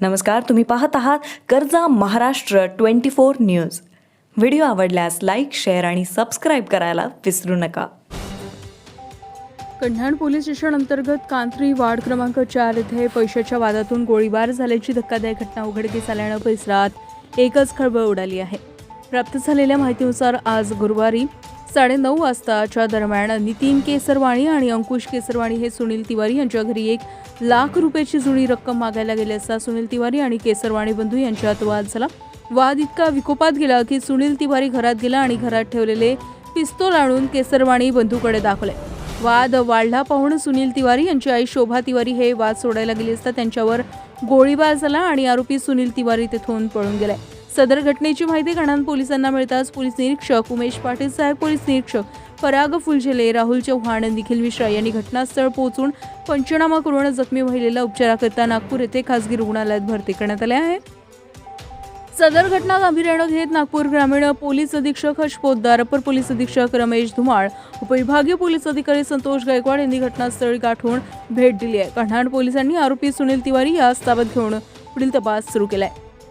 नमस्कार तुम्ही पाहत आहात कर्जा Maharashtra twenty four news. Video आवडल्यास लाईक शेअर आणि सबस्क्राईब करायला विसरू नका. कन्हाण पोलीस स्टेशन अंतर्गत कांत्री वार्ड क्रमांक चार येथे पैशाच्या वादातून गोळीबार झाल्याची धक्कादायक घटना उघडकीस आल्यानं परिसरात एकच खळबळ उडाली आहे. प्राप्त झालेल्या माहितीनुसार आज गुरुवारी साडेनऊ वाजताच्या दरम्यान नितीन केसरवाणी आणि अंकुश केसरवाणी हे सुनील तिवारी यांच्या घरी एक लाख रुपयाची जुनी रक्कम मागायला गेले असता सुनील तिवारी आणि केसरवाणी बंधू यांच्यात वाद झाला. वाद इतका विकोपात गेला की सुनील तिवारी घरात गेला आणि घरात ठेवलेले पिस्तोल आणून केसरवाणी बंधूकडे दाखवले. वाद वाढला पाहून सुनील तिवारी यांची आई शोभा तिवारी हे वाद सोडायला गेली असता त्यांच्यावर गोळीबार झाला आणि आरोपी सुनील तिवारी तिथून पळून गेलाय सदर घटनेची माहिती कणान पोलिसांना मिळताच पोलीस निरीक्षक उमेश पाटील साहेब पोलीस निरीक्षक पराग फुलझेले राहुल चव्हाण निखिल मिश्रा यांनी घटनास्थळ पोहोचून पंचनामा करून जखमी महिलेला उपचाराकरता नागपूर येथे खासगी रुग्णालयात भरती करण्यात आले आहे. सदर घटना गांभीर्यानं घेत नागपूर ग्रामीण पोलीस अधीक्षक हर्ष पोद्दार अपर पोलीस अधीक्षक रमेश धुमाळ उपविभागीय पोलीस अधिकारी संतोष गायकवाड यांनी घटनास्थळी गाठून भेट दिली आहे. कन्हाड पोलिसांनी आरोपी सुनील तिवारी यास ताब्यात घेऊन पुढील तपास सुरू केला आहे